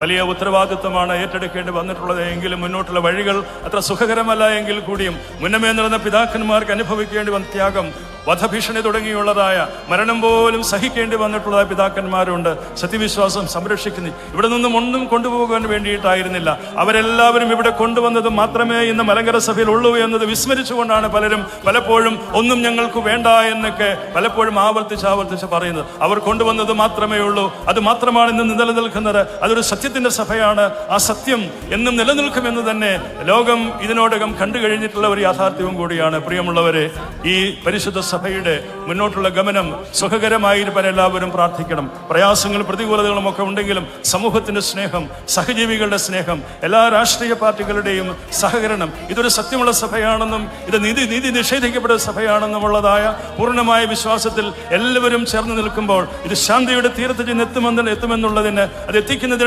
വലിയ ഉത്തരവാദിത്വമാണ് ഏറ്റെടുക്കേണ്ടി വന്നിട്ടുള്ളത് എങ്കിലും മുന്നോട്ടുള്ള വഴികൾ അത്ര സുഖകരമല്ല എങ്കിൽ കൂടിയും മുന്നമേ നടന്ന പിതാക്കന്മാർക്ക് അനുഭവിക്കേണ്ടി വന്ന ത്യാഗം വധഭീഷണി തുടങ്ങിയുള്ളതായ മരണം പോലും സഹിക്കേണ്ടി വന്നിട്ടുള്ള പിതാക്കന്മാരുണ്ട്. സത്യവിശ്വാസം സംരക്ഷിക്കുന്നു ഇവിടെ നിന്നും ഒന്നും കൊണ്ടുപോകാൻ വേണ്ടിയിട്ടായിരുന്നില്ല. അവരെല്ലാവരും ഇവിടെ കൊണ്ടുവന്നത് മാത്രമേ ഇന്ന് മലങ്കര സഭയിൽ ഉള്ളൂ എന്നത് വിസ്മരിച്ചുകൊണ്ടാണ് പലരും പലപ്പോഴും ഒന്നും ഞങ്ങൾക്ക് വേണ്ട എന്നൊക്കെ പലപ്പോഴും ആവർത്തിച്ച് ആവർത്തിച്ച് പറയുന്നത്. അവർ കൊണ്ടുവന്നത് മാത്രമേ ഉള്ളൂ. അത് മാത്രമാണ് ഇന്ന് നിലനിൽക്കുന്നത്. അതൊരു സത്യത്തിന്റെ സഭയാണ്. ആ സത്യം എന്നും നിലനിൽക്കുമെന്ന് തന്നെ ലോകം ഇതിനോടകം കണ്ടു കഴിഞ്ഞിട്ടുള്ള ഒരു യാഥാർത്ഥ്യവും കൂടിയാണ്. പ്രിയമുള്ളവരെ ഈ പരിശുദ്ധ സഭയുടെ മുന്നോട്ടുള്ള ഗമനം സുഖകരമായിരിക്കാൻ എല്ലാവരും പ്രാർത്ഥിക്കണം. പ്രയാസങ്ങളും പ്രതികൂലതകളും ഒക്കെ ഉണ്ടെങ്കിലും സമൂഹത്തിന്റെ സ്നേഹം സഹജീവികളുടെ സ്നേഹം എല്ലാ രാഷ്ട്രീയ പാർട്ടികളുടെയും സഹകരണം ഇതൊരു സത്യമുള്ള സഭയാണെന്നും ഇത് നീതി നീതി നിഷേധിക്കപ്പെട്ട സഭയാണെന്നുമുള്ളതായ പൂർണമായ വിശ്വാസത്തിൽ എല്ലാവരും ചേർന്ന് നിൽക്കുമ്പോൾ ഇത് ശാന്തിയുടെ തീരത്ത് ചെന്ന് എത്തുമെന്ന് എത്തുമെന്നുള്ളതിന് അത് എത്തിക്കുന്നതിന്